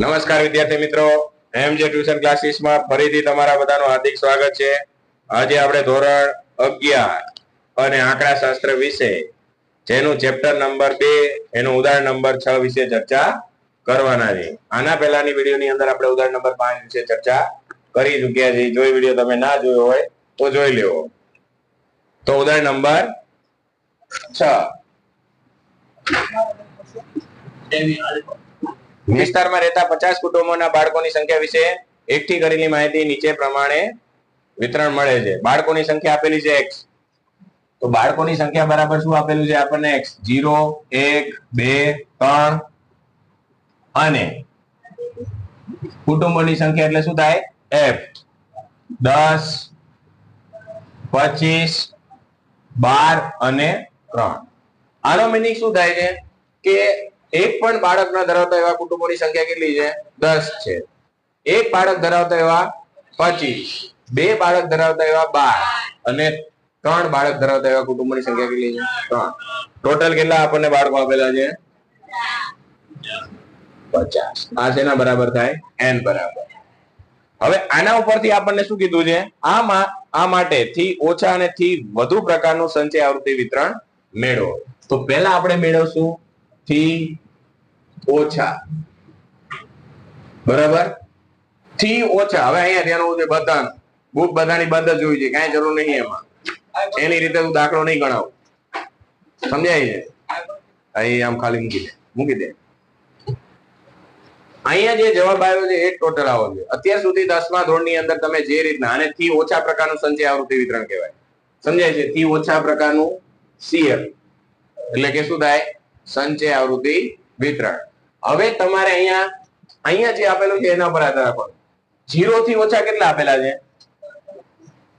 નમસ્કાર વિદ્યાર્થી મિત્રો. એમ ટ્યુશન ક્લાસીસમાં ફરીથી તમારા બધાનું હાર્દિક સ્વાગત છે. આજે આપણે ધોરણ અગિયાર અને આંકડા શાસ્ત્ર વિશે, જેનું ચેપ્ટર નંબર બે, એનું ઉદાહરણ નંબર છ વિશે ચર્ચા કરવાના છે. આના પહેલાની વિડીયોની અંદર આપણે ઉદાહરણ નંબર પાંચ વિશે ચર્ચા કરી ચૂક્યા છીએ. જો વીડિયો તમે ના જોયો હોય, તો જોઈ લેવો. તો ઉદાહરણ નંબર છ. વિસ્તારમાં રહેતા પચાસ કુટુંબોના બાળકોની સંખ્યા વિશે એકઠી કરેલી માહિતી નીચે પ્રમાણે વિતરણ મળે છે. બાળકોની સંખ્યા આપેલી છે એક્સ તો બાળકોની સંખ્યા બરાબર શું આપેલું છે આપણને એક્સ જીરો એક, બે, ત્રણ અને કુટુંબોની સંખ્યા એટલે શું થાય? એફ દસ, પચીસ, બાર અને ત્રણ. આનો મિનિંગ શું થાય છે? કે એક પણ બાળક ન ધરાવતા એવા કુટુંબોની સંખ્યા કેટલી છે? દસ છે. એક બાળક ધરાવતા એવા પચીસ. બે બાળક ધરાવતા એવા બાર. અને ત્રણ બાળક ધરાવતા એવા કુટુંબોની સંખ્યા કેટલી છે? ત્રણ. ટોટલ કેટલા આપણને બાળકો આપેલા છે? પચાસ. આ શેના બરાબર થાય? એન બરાબર. હવે આના ઉપરથી આપણને શું કીધું છે? આમાં આ માટે થી ઓછા અને થી વધુ પ્રકારનું સંચય આવૃત્તિ વિતરણ મેળવો. તો પહેલા આપણે મેળવશું. થી ઓછા. બરાબર? થી ઓછા. હવે અહીંયા ધ્યાન હોવું જોઈએ બધાનું. બુક બધાની બંધ જ હોવી જોઈએ. કાંઈ જરૂર નહીં એમાં. એની રીતે હું દાખલો નહીં ગણાવું. સમજાય છે? અહીં આમ ખાલી મૂકી દે. મૂકી દે. અહીંયા જે જવાબ આવ્યો છે એ ટોટલ આવો છે. અત્યાર સુધી દસમા ધોરણની અંદર તમે જે રીતના અને થી ઓછા પ્રકારનું સંચય આવૃત્તિ વિતરણ કહેવાય. સમજાય છે? થી ઓછા પ્રકારનું સીએફ એટલે કે શું થાય? સંચય આવૃત્તિ વિતરણ. હવે તમારે અહીંયા અહીંયા જે આપેલું છે એના પર આધાર રાખવાનો. જીરો થી ઓછા કેટલા આપેલા છે?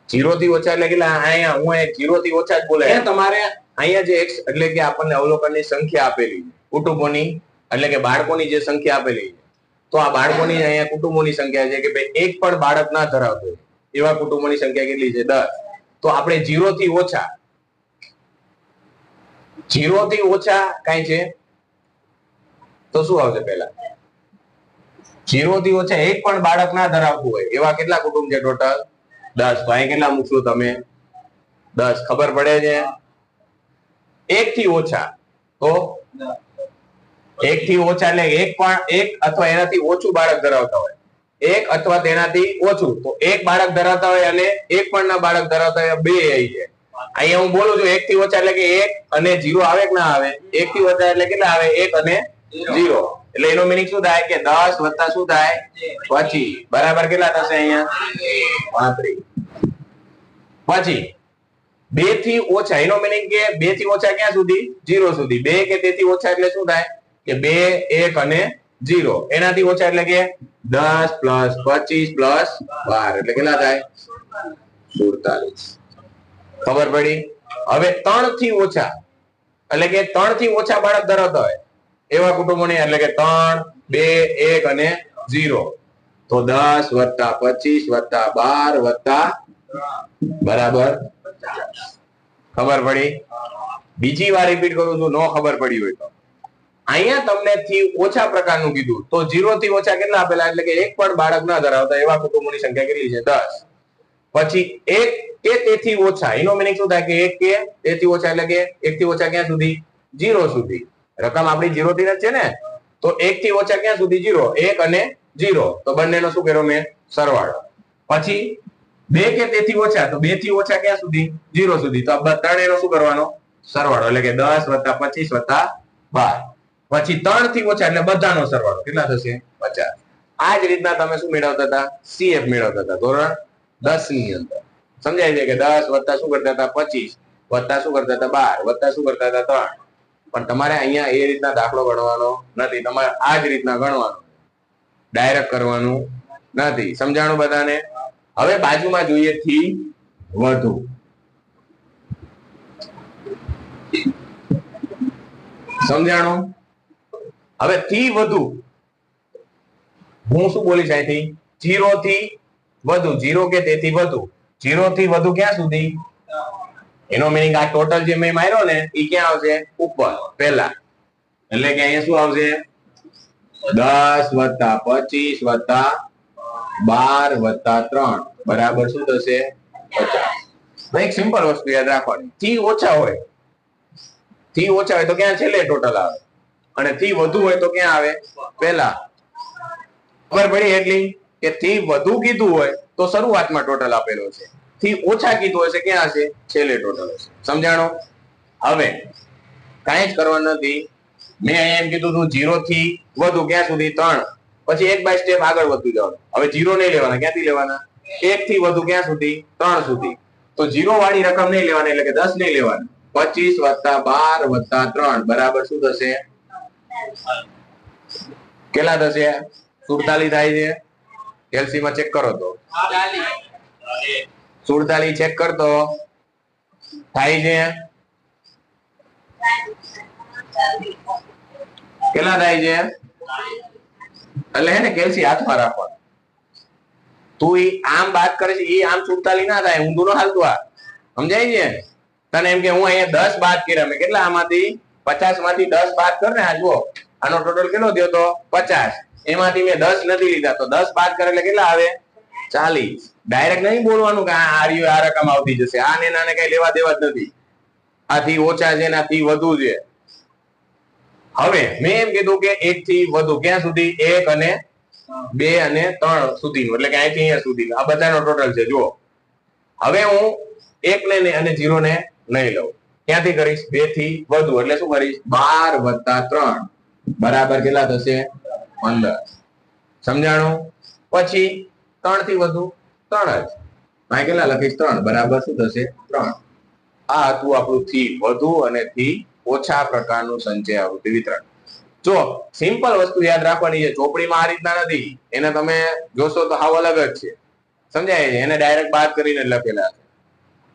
જીરો થી ઓછા એટલે કેટલા? અહીંયા હું જીરો થી ઓછા જ બોલે તમારે અહીંયા જે એક્સ એટલે કે આપણને અવલોકનની સંખ્યા આપેલી કુટુંબોની એટલે કે બાળકોની જે સંખ્યા આપેલી છે. તો આ બાળકોની અહીંયા કુટુંબોની સંખ્યા છે કે ભાઈ એક પણ બાળક ના ધરાવતો એવા કુટુંબોની સંખ્યા કેટલી છે? દસ. તો આપણે જીરો થી ઓછા જીરો થી ઓછા કઈ છે? તો શું આવશે પહેલા? જીરો થી ઓછા એક પણ બાળક ના ધરાવતું હોય. એવા કેટલા કુટુંબ છે ટોટલ દસ. તો અહીં કેટલા મૂકશો તમે? દસ. ખબર પડે છે? એક થી ઓછા. તો? એક થી ઓછા એટલે એક પણ એક અથવા એનાથી ઓછું બાળક ધરાવતા હોય. એક અથવા તેનાથી ઓછું. તો એક બાળક ધરાવતા હોય અને એક પણ ના બાળક ધરાવતા હોય. બે આવી છે. અહીંયા હું બોલું છું એક થી ઓછા એટલે કે એક અને જીરો આવે કે ના આવે? એક થી ઓછા એટલે કેટલા આવે? એક અને જીરો. એટલે એનો મિનિંગ શું થાય? કે દસ વત્તા શું થાય? પછી બરાબર કેટલા થશે અહીંયા? પાંત્રીસ. પછી બેથી ઓછા એનો મિનિંગ કે બેથી ઓછા ક્યાં સુધી? જીરો સુધી. બે કે તેથી ઓછા એટલે શું થાય? કે બે એક અને જીરો. એનાથી ઓછા એટલે કે દસ પ્લસ પચીસ પ્લસ બાર. એટલે કેટલા થાય? સુડતાલીસ. ખબર પડી? હવે ત્રણથી ઓછા, એટલે કે ત્રણથી ઓછા બાળક ધરાવતા હોય, એવા કુટુંબોની એટલે કે ત્રણ, બે, એક અને ઝીરો. તો દસ વત્તા પચીસ વત્તા બાર વત્તા બરાબર? ખબર પડી? બીજી વાર રિપીટ કરું છું, નો ખબર પડી હોય તો. અહીંયા તમને થી ઓછા પ્રકારનું કીધું. તો જીરો થી ઓછા કેટલા આપેલા? એટલે કે એક પણ બાળક ના ધરાવતા એવા કુટુંબોની સંખ્યા કેટલી છે? દસ. પછી એક કે તેથી ઓછા, એનો મિનિંગ શું થાય કે એક કે, તેથી ઓછા એટલે કે એક થી ઓછા ક્યાં સુધી? જીરો સુધી. રકમ આપણી જીરો થી છે ને? તો એક થી ઓછા ક્યાં સુધી? જીરો એક અને જીરો તો બંનેનો શું કર્યો મેં? સરવાળો. પછી બે કે તેથી ઓછા, તો બેથી ઓછા ક્યાં સુધી? જીરો સુધી. તો આ ત્રણેયનો શું કરવાનો? સરવાળો. એટલે કે દસ વત્તા પચીસ વત્તા બાર. પછી ત્રણથી ઓછા એટલે બધાનો સરવાળો. કેટલા થશે? પચાસ. આ જ રીતના તમે શું મેળવતા હતા? સીએફ મેળવતા હતા. ધોરણ દસની અંદર. સમજાય છે કે દસ વત્તા શું કરતા હતા? પચીસ. વત્તા શું કરતા હતા? બાર. વત્તા શું કરતા હતા? ત્રણ. પણ તમારે અહીંયા એ રીતના દાખલો ગણવાનો નથી. તમારે આ જ રીતના ગણવાનો. ડાયરેક્ટ કરવાનું નથી. સમજાણું બધાને? હવે બાજુમાં જોઈએ થી વધુ. સમજાણું? હવે થી વધુ. હું શું બોલીશ અહીંથી? જીરો થી વધુ જીરો કે તેથી વધુ? જીરો થી વધુ ક્યાં સુધી? એનો મિનિંગ આ ટોટલ જે મેં માર્યો ને એ ક્યાં આવશે? ઉપર, પહેલા. એટલે કે અહીંયા શું આવશે? દસ વત્તા પચીસ વત્તા બાર વત્તા ત્રણ. બરાબર શું થશે? પચાસ. સિમ્પલ વસ્તુ યાદ રાખવાની. થી ઓછા હોય. થી ઓછા હોય તો ક્યાં છેલ્લે ટોટલ આવે? અને થી વધુ હોય તો ક્યાં આવે? પહેલા. ખબર પડી એટલી? કે થી વધુ કીધું હોય તો શરૂઆતમાં ટોટલ આપેલો છે. થી ઓછા કીધું હશે ક્યાં હશે છેલ્લે ટોટલ હશે સમજાણો? હવે, કાંઈ જ કરવાનું નથી. મેં અહીંયા એમ કીધું હતું જીરો થી વધુ ક્યાં સુધી? ત્રણ. પછી એક બાય સ્ટેપ આગળ વધતું જવાનું હવે જીરો નહીં લેવાના. ક્યાંથી લેવાના? એક થી વધુ ક્યાં સુધી? ત્રણ સુધી. તો જીરો વાળી રકમ નહીં લેવાની એટલે કે દસ નહીં લેવાની. પચીસ વત્તા બાર વત્તા ત્રણ. બરાબર શું થશે? કેટલા થશે? સુડતાલીસ થાય છે? એલસી માં ચેક કરો તો. સુડતાલીસ. ચેક કરતો. થાય છે. કેટલા થાય છે? એટલે હે ને કેલ્સી હાથમાં રાખવા તું ઈ આમ વાત કરે છે ઈ આમ સુડતાલી ના થાય ઊંધું નો હાલતું આ. સમજાય છે? તને એમ કે હું અહીંયા દસ બાદ કર્યા મેં કેટલા આમાંથી? પચાસમાંથી દસ બાદ કર ને આ જુઓ. આનો ટોટલ કેટલો થયો તો? પચાસ. એમાંથી મેં દસ નથી લીધા. તો દસ બાદ કરે એટલે કેટલા આવે? ચાલીસ. ડાયરેક્ટ નહીં બોલવાનું કે આ આર્યું આ રકમ આવતી જશે. આ ને કઈ લેવા દેવા જ નથી. આથી ઓછા છે આથી વધુ છે. હવે મેં એમ કીધું કે એક થી વધુ ક્યાં સુધી? એક અને બે અને ત્રણ સુધીનું. એટલે કે અહીંથી અહીંયા સુધી આ બધાનો ટોટલ છે. જુઓ. હવે હું એક ને અને જીરો ને નહીં લઉં. ક્યાંથી કરીશ? બેથી વધુ. એટલે શું કરીશ? બાર વત્તા ત્રણ. બરાબર કેટલા થશે? સમજાણું? પછી ત્રણથી વધુ ત્રણ જ. અહીં કેટલા લખીશ? ત્રણ. બરાબર શું થશે? ત્રણ. આ હતું આપણું થી વધુ અને થી ઓછા પ્રકારનું સંચય આવૃત્તિ વિતરણ. જો સિમ્પલ વસ્તુ યાદ રાખવાની છે, ચોપડીમાં આ રીતના નથી. એને તમે જોશો તો હાવ અલગ જ છે. સમજાય છે? એને ડાયરેક્ટ બાદ કરીને લખેલા છે.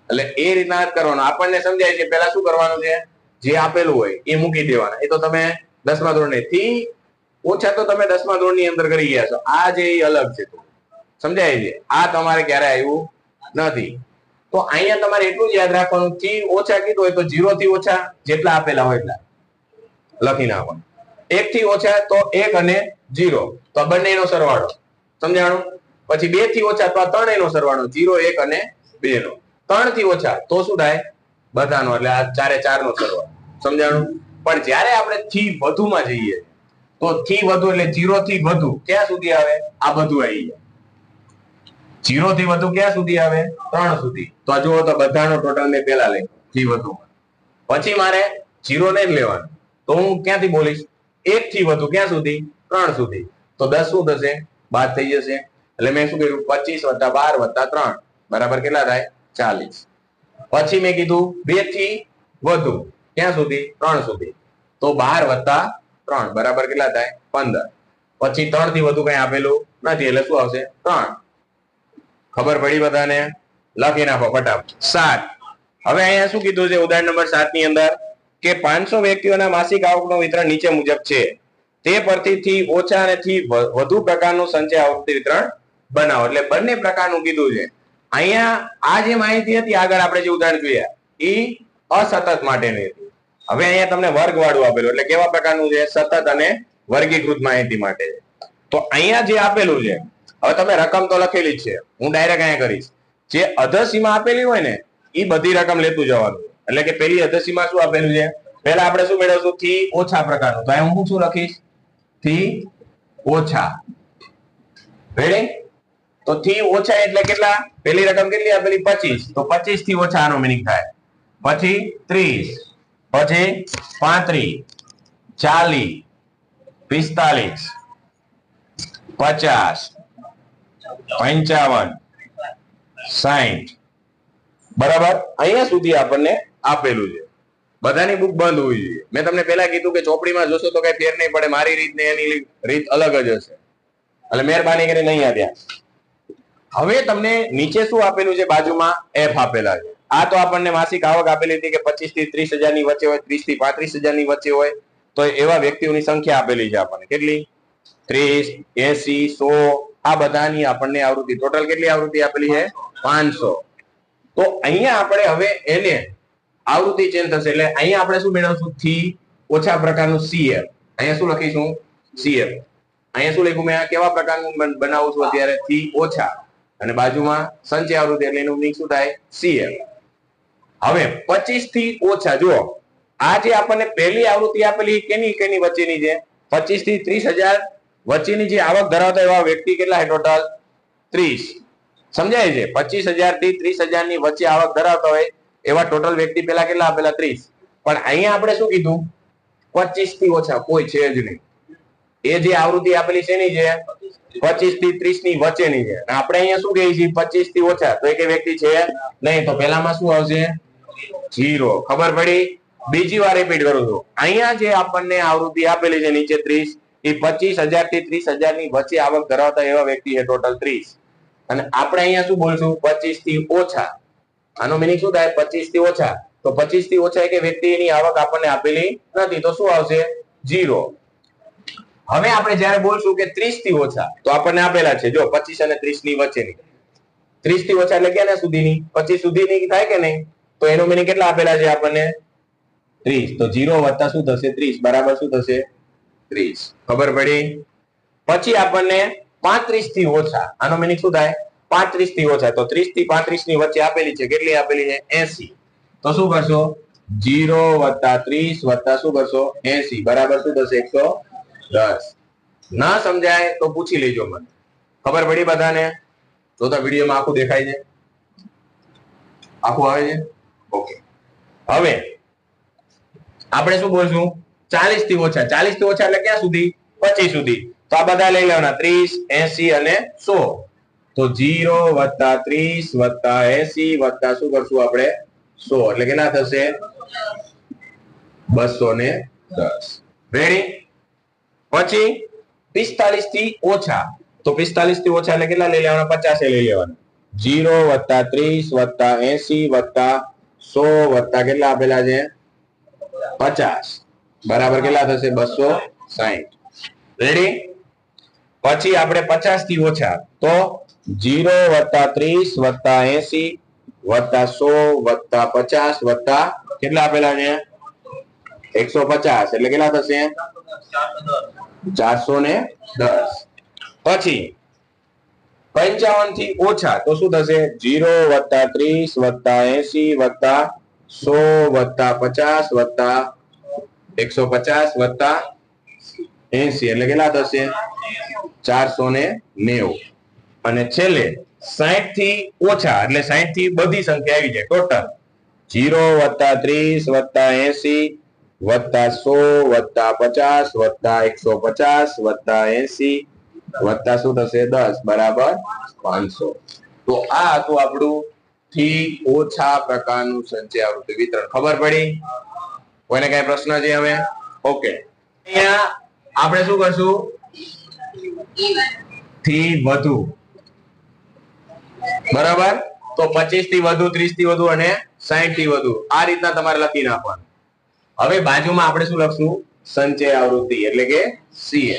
એટલે એ રીતના જ કરવાનું. આપણને સમજાય છે પેલા શું કરવાનું છે? જે આપેલું હોય, એ મૂકી દેવાના. એ તો તમે દસમા ધોરણે થી ઓછા તો તમે દસમા ધોરણની અંદર કરી ગયા છો. આ જે અલગ છે. સમજાય છે? આ તમારે ક્યારે આવ્યું નથી. તો અહીંયા તમારે એટલું જ યાદ રાખવાનું થી ઓછા કીધું હોય તો જીરો થી ઓછા જેટલા આપેલા હોય એટલા લખી નાખવાનું. એક થી ઓછા તો એક અને જીરો તો બંને બંનેનો સરવાળો. સમજાણું? પછી બેથી ઓછા તો આ નો સરવાળો. જીરો એક અને બે નો ત્રણથી ઓછા તો શું થાય? બધાનો. એટલે આ ચારે ચાર નો સરવાળો. સમજાણું? પણ જ્યારે આપણે થી વધુમાં જઈએ તો થી વધુ એટલે જીરો થી વધુ ક્યાં સુધી આવે? આ બધું આવી જાય. જીરો થી વધુ ક્યાં સુધી આવે? ત્રણ સુધી. તો આ જુઓ તો બધાનો ટોટલ મેં પેલા લઈ થી વધુ પછી મારે જીરો ને જ લેવાનું. તો હું ક્યાંથી બોલીશ? એક થી વધુ ક્યાં સુધી? ત્રણ સુધી. તો દસ શું થશે? બાદ થઈ જશે. એટલે મેં શું કર્યું? પચીસ વત્તા બાર વત્તા ત્રણ. બરાબર કેટલા થાય? ચાલીસ. પછી મેં કીધું બેથી વધુ. ક્યાં સુધી? ત્રણ સુધી. તો બાર વત્તા ત્રણ. બરાબર કેટલા થાય? પંદર. પછી ત્રણથી વધુ કઈ આપેલું નથી, એટલે શું આવશે? ત્રણ. ખબર પડી બધાને? લખી નાખો ફટાફટ. સાત. હવે અહીંયા શું કીધું છે? ઉદાહરણ નંબર સાતની અંદર કે પાંચસો વ્યક્તિઓના માસિક આવકનું વિતરણ નીચે મુજબ છે. તે પરથી થી ઓછા અને વધુ પ્રકારનું સંચય આવૃત્તિ વિતરણ બનાવો. એટલે બંને પ્રકારનું કીધું છે. અહીંયા આ જે માહિતી હતી, આગળ આપણે જે ઉદાહરણ જોયા એ અસતત માટેની હતી. હવે અહીંયા તમને વર્ગ વાળું આપેલું, એટલે કેવા પ્રકારનું છે? સતત અને વર્ગીકૃત માહિતી માટે તો અહીંયા જે આપેલું છે, હવે તમે રકમ તો લખેલી જ છે, હું ડાયરેક્ટ અહીંયા કરીશ. જે અધસીમાં આપેલી હોય ને એ બધી રકમ લેતું જવાનું એટલે કે પેલી અધસીમાં શું આપેલું છે? પહેલા આપણે શું મેળવશું? થી ઓછા પ્રકારનું. તો અહીંયા હું શું લખીશ? થી ઓછા. રેડી તો થી ઓછા એટલે કેટલા? પેલી રકમ કેટલી આપેલી? પચીસ. તો પચીસથી ઓછા આનો મિનિંગ થાય. પછી ત્રીસ. પછી પાંત્રીસ ચાલીસ, પિસ્તાલીસ, પચાસ, પંચાવન સાહીઠ બરાબર? અહીંયા સુધી આપણને આપેલું છે. બધાની બુક બંધ હોવી જોઈએ. મેં તમને પહેલા કીધું કે ચોપડીમાં જોશો તો કઈ ફેર નહીં પડે. મારી રીત ને એની રીત અલગ જ હશે. એટલે મહેરબાની કરીને નહીં ત્યાં. હવે તમને નીચે શું આપેલું છે? બાજુમાં એફ આપેલા છે. આ તો આપણને માસિક આવક આપેલી હતી કે પચીસથી ત્રીસ હજારની વચ્ચે હોય ત્રીસથી પાંત્રીસ હજારની વચ્ચે હોય, તો એવા વ્યક્તિઓની સંખ્યા આપેલી છે આપણને. કેટલી? ત્રીસ, એસી, સો, આ બધાની આપણને આવૃત્તિ. ટોટલ કેટલી આવૃત્તિ આપેલી છે? પાંચસો. તો અહીંયા આપણે હવે એને આવૃત્તિ ચેન્જ થશે. એટલે અહીંયા આપણે શું મેળવશું? થી ઓછા પ્રકારનું સીએફ અહીંયા શું લખીશું? સીએફ અહીંયા શું લખ્યું? મેં આ કેવા પ્રકારનું બનાવું છું અત્યારે? થી ઓછા. અને બાજુમાં સંચય આવૃત્તિ, એટલે એનું શું થાય? સીએલ હવે પચીસથી ઓછા, જુઓ. આ જે આપણને પહેલી આવૃત્તિ આપેલી કેની કેની વચ્ચેની છે? પચીસથી ત્રીસ હજાર વચ્ચેની જે આવક ધરાવતા એવા વ્યક્તિ કેટલા છે ટોટલ ત્રીસ. સમજાય છે? પચીસ હજારથી ત્રીસ હજારની વચ્ચે આવક ધરાવતા હોય એવા ટોટલ વ્યક્તિ પેલા કેટલા આપેલા? ત્રીસ. પણ અહીંયા આપણે શું કીધું? પચીસથી ઓછા, કોઈ છે જ નહીં. એ જે આવૃત્તિ આપેલી છે એની છે? પચીસથી ત્રીસની વચ્ચેની છે. આપણે અહીંયા શું કહીએ છીએ? પચીસથી ઓછા. તો એક વ્યક્તિ છે? નહીં, તો પેલામાં શું આવશે? જીરો ખબર પડી? બીજી વાર રિપીટ કરું છું. અહીંયા જે આપણને આવૃત્તિ આપેલી છે નીચે ત્રીસ, એ પચીસથી ત્રીસની વચ્ચે આવક ધરાવતા એવા વ્યક્તિ છે ટોટલ ત્રીસ. અને આપણે અહીંયા શું બોલશું? પચીસથી ઓછા. આનો મિનિંગ શું થાય? પચીસથી ઓછા. તો પચીસથી ઓછા એક વ્યક્તિની આવક આપણને આપેલી નથી. તો શું આવશે? જીરો હવે આપણે જ્યારે બોલશું કે ત્રીસથી ઓછા, તો આપણને આપેલા છે. જો, પચીસ અને ત્રીસની વચ્ચેની. ત્રીસથી ઓછા એટલે ક્યાં સુધીની? પચીસ સુધીની થાય કે નહીં? તો એનો મિનિંગ કેટલા આપેલા છે આપણને? ત્રીસ. તો જીરો વત્તા શું થશે? ત્રીસ. બરાબર શું થશે? ત્રીસ. ખબર પડી? પછી આપણને પાંત્રીસથી ઓછા. આનો મિનિંગ શું થાય? પાંત્રીસથી ઓછા. તો ત્રીસથી પાંત્રીસની વચ્ચે આપેલી છે. કેટલી આપેલી છે? એસી. તો શું કરશો? જીરો વત્તા ત્રીસ વત્તા શું કરશો? એસી. બરાબર શું થશે? એકસો દસ. ના સમજાય તો પૂછી લેજો મને. ખબર પડી બધાને? તો તો વિડીયોમાં આખું દેખાય છે? આખું આવે છે? ઓકે. હવે આપણે શું બોલશું? ચાલીસથી ઓછા. ચાલીસથી ઓછા એટલે ક્યાં સુધી? પચીસ સુધી. તો આ બધા લઈ લેવાના. ત્રીસ, એસી અને સો. તો જીરો વત્તા ત્રીસ વત્તા એસી વત્તા શું કરશું આપણે? સો. એટલે કેટલા થશે? બસો ને દસ. રેડી પછી પિસ્તાલીસથી ઓછા. તો પિસ્તાલીસથી ઓછા એટલે કેટલા લઈ લેવાના? પચાસ લઈ લેવાના. જીરો વત્તા ત્રીસ વત્તા એસી વત્તા સો વત્તા કેટલા આપેલા છે? પચાસ. બરાબર કેટલા થશે? બસો સાહીઠ રેડી પછી આપણે પચાસથી ઓછા તો જીરો વત્તા ત્રીસ વત્તા એસી વત્તા સો વત્તા પચાસ વત્તા કેટલા આપેલા છે? એકસો પચાસ. એટલે કેટલા થશે? ચારસો ને દસ. પછી પંચાવનથી ઓછા તો શું થશે? જીરો વત્તા ત્રીસ વત્તા એસી વત્તા સો વત્તા પચાસ વત્તા એકસો પચાસ વત્તા એસી. એટલે કેટલા થશે? ચારસો ને નેવું. અને છેલ્લે સાહીઠથી ઓછા, એટલે સાહીઠથી બધી સંખ્યા આવી જાય. ટોટલ જીરો વત્તા ત્રીસ વત્તા એસી વત્તા સો વત્તા પચાસ વત્તા એકસો પચાસ વત્તા એસી વત્તા શું થશે? દસ. બરાબર? પાંચસો. તો આ હતું આપણું થી ઓછા પ્રકારનું સંચય આવૃત્તિ વિતરણ. ખબર પડી? કોઈને કઈ પ્રશ્ન છે હવે? ઓકે. અહીંયા આપણે શું કરશું? થી વધુ. બરાબર? તો પચીસથી વધુ, ત્રીસથી વધુ અને સાહીઠથી વધુ. આ રીતના તમારે લખી નાખવાનું. હવે બાજુમાં આપણે શું લખશું? સંચય આવૃત્તિ, એટલે કે સીએ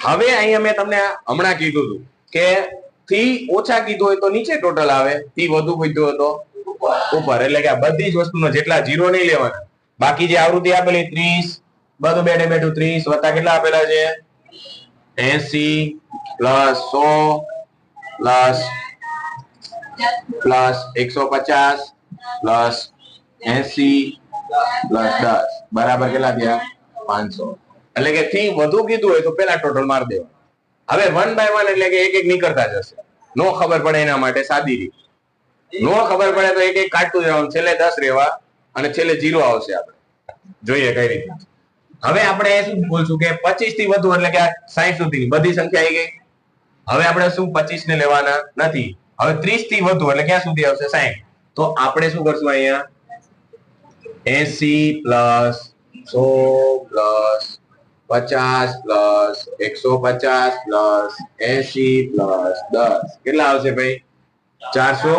હવે અહીંયા મેં તમને હમણાં કીધું હતું કે થી ઓછા કીધું હોય તો નીચે ટોટલ આવે. થી વધુ કીધું હતો ઉપર. એટલે કે આ બધી જ વસ્તુનો જેટલા જીરો નહીં લેવાના. બાકી જે આવૃત્તિ આપેલી ત્રીસ, બધું બેઠે બેઠું ત્રીસ, વત્તા કેટલા આપેલા છે? એસી પ્લસ સો પ્લસ પ્લસ એકસો પચાસ પ્લસ એસી પ્લસ દસ. બરાબર કેટલા થયા? પાંચસો. એટલે કે થી વધુ કીધું હોય તો પેલા ટોટલ માર દેવા હવે વન બાય વન એટલે કે એક એક નીકળતા જશે. નો ખબર પડે એના માટે સાદી રીત. નો ખબર પડે તો એક એક કાઢતું જવાનું. છેલ્લે દસ રહેવા અને છેલ્લે જીરો આવશે આપણે. જોઈએ કઈ રીતે. હવે આપણે શું બોલશું કે પચીસથી વધુ એટલે કે સાઈઠ સુધી. બધી સંખ્યા આવી ગઈ. હવે આપણે શું પચીસ ને લેવાના નથી. હવે ત્રીસથી વધુ એટલે ક્યાં સુધી આવશે? સાઈઠ. તો આપણે શું કરશું અહીંયા? એસી પ્લસ સો પ્લસ પચાસ પ્લસ, એકસો પચાસ પ્લસ એસી પ્લસ, દસ. કેટલા આવશે ભાઈ? ચારસો?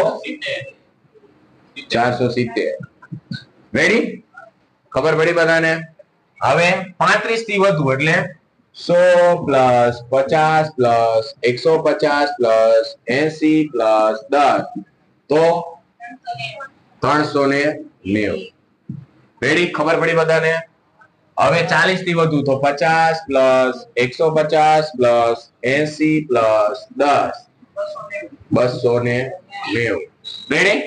ચારસો સિત્તેર. રેડી ખબર પડી બધાને? હવે પાંત્રીસથી વધુ એટલે સો પ્લસ પચાસ પ્લસ, એકસો પચાસ પ્લસ એસી પ્લસ, દસ. તો ત્રણસો ને નેવું. રેડી ખબર પડી બધાને? હવે ચાલીસથી વધુ તો પચાસ પ્લસ એકસો પચાસ પ્લસ એસી પ્લસ દસ. બસો ને નેવું. રેડી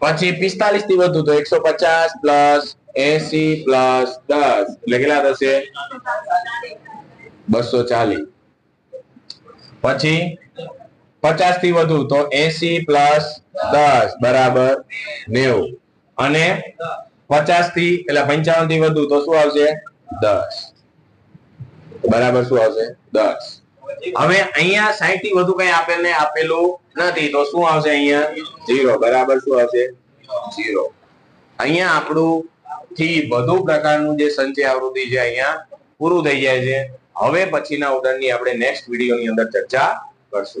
પછી પિસ્તાલીસથી વધુ તો એકસો પચાસ પ્લસ એસી પ્લસ દસ. એટલે કેટલા થશે? બસો ચાલીસ. પછી પચાસથી વધુ તો એસી પ્લસ દસ. બરાબર નેવું. અને પચાસથી, એટલે પંચાવનથી વધુ તો શું આવશે? દસ. બરાબર શું આવશે? દસ. હવે અહીંયા સાઈઠથી વધુ કઈ આપેલ ને આપેલું નથી, તો શું આવશે અહીંયા? ઝીરો. બરાબર શું આવશે? ઝીરો. અહીંયા આપણું થી વધુ પ્રકારનું જે સંચય આવૃત્તિ છે અહીંયા પૂરું થઈ જાય છે. હવે પછીના ઉદાહરણની આપણે નેક્સ્ટ વિડીયોની અંદર ચર્ચા કરશું.